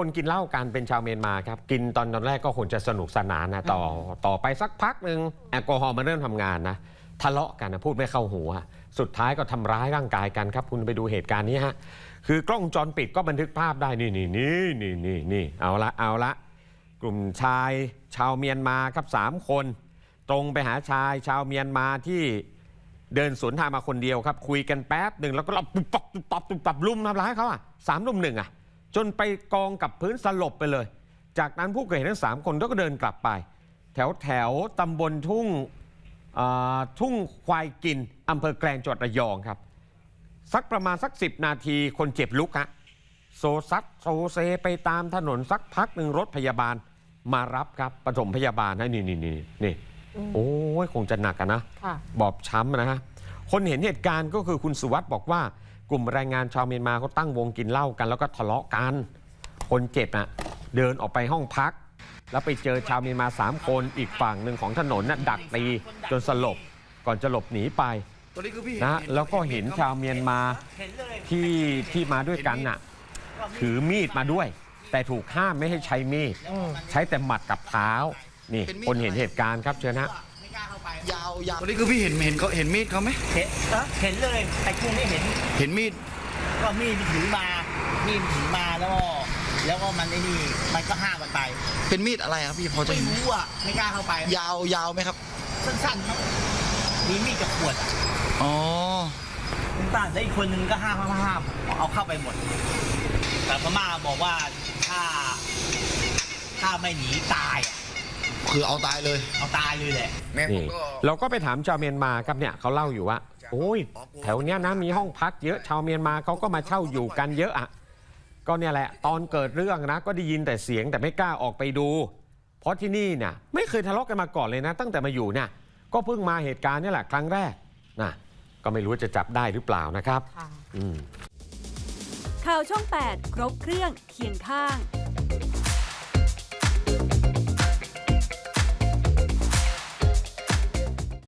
คนกินเหล้ากันเป็นชาวเมียนมาครับกินตอนตอนแรกก็คงจะสนุกสนานนะต่อต่อไปสักพักหนึ่งแอลกอฮอล์มันเริ่มทำงานนะทะเลาะกันนะพูดไม่เข้าหูอะสุดท้ายก็ทำร้ายร่างกายกันครับ คุณไปดูเหตุการณ์นี้ฮะคือกล้องวงจรปิดก็บันทึกภาพได้นี่นี่นี่นี่นี่นี่เอาละเอาละ กลุ่มชายชาวเมียนมาครับสามคน ตรงไปหาชายชาวเมียนมาที่เดินสวนทางมาคนเดียวครับ คุยกันแป๊บหนึ่งแล้วก็เราปุ๊บปับปุ๊บปับปุ๊บปับลุมทำร้ายเขาอะสามลุมหนึ่งอะ จนไปกองกับพื้นสลบไปเลย จากนั้นผู้ก่อเหตุทั้งสามคนก็เดินกลับไป แถวแถวตำบลทุ่งอ่าทุ่งควายกินอำเภอแกลงจังหวัดระยองครับ สักประมาณสัก 10 นาทีคนเจ็บลุกฮะโซซัดโซเซไปตามถนนสักพักหนึ่งรถพยาบาลมารับครับปฐมพยาบาลนะนี่นี่นี่นี่โอ้ยคงจะหนักอะนะค่ะบอบช้ำนะฮะ คนเห็นเหตุการณ์ก็คือคุณสุวัสด์บอกว่า กลุ่มแรงงานชาวเมียนมาเขาตั้งวงกินเหล้ากัน แล้วก็ทะเลาะกัน คนเจ็บน่ะเดินออกไปห้องพัก แล้วไปเจอชาวเมียนมาสามคนอีกฝั่งหนึ่งของถนนน่ะดักตีจนสลบก่อนจะหลบหนีไปตัวนี้คือพี่นะแล้วก็เห็นชาวเมียนมาที่ที่มาด้วยกันน่ะถือมีดมาด้วย แต่ถูกห้ามไม่ให้ใช้มีด ใช้แต่หมัดกับเท้านี่คนเห็นเหตุการณ์ครับเชิญฮะ ยาวยาวตัวนี้คือพี่เห็นเห็นเขาเห็นมีดเขาไหมเห็นเอ้อเห็นเลยแต่กูไม่เห็นเห็นมีดก็มีดมันถือมามีดมันถือมาแล้วก็แล้วก็มันไอ้นี่มันก็ห้ามมันไปเป็นมีดอะไรครับพี่พอจะไม่เห็นไหมรู้อะไม่กล้าเข้าไปยาวยาวไหมครับสั้นๆครับมีมีดกับขวดอะอ๋อสั้นๆแล้วอีกคนนึงก็ห้ามห้ามห้ามเอาเข้าไปหมด แต่พม่าบอกว่าถ้าถ้าไม่หนีตายอะ คือเอาตายเลย เอาตายเลยแหละ นี่เราก็ไปถามชาวเมียนมาครับเนี่ยเขาเล่าอยู่ว่าโอ้ย แถวเนี้ยนะมีห้องพักเยอะชาวเมียนมาเขาก็มาเช่าอยู่กันเยอะอะก็เนี่ยแหละ ตอนเกิดเรื่องนะ ก็ได้ยินแต่เสียงแต่ไม่กล้าออกไปดู เพราะที่นี่เนี่ยไม่เคยทะเลาะกันมาก่อนเลยนะ ตั้งแต่มาอยู่เนี่ยก็เพิ่งมาเหตุการณ์นี่แหละครั้งแรกนะก็ไม่รู้ว่าจะจับได้หรือเปล่านะครับ ค่ะ อืม ข่าวช่อง 8 ครบเครื่องเคียงข้าง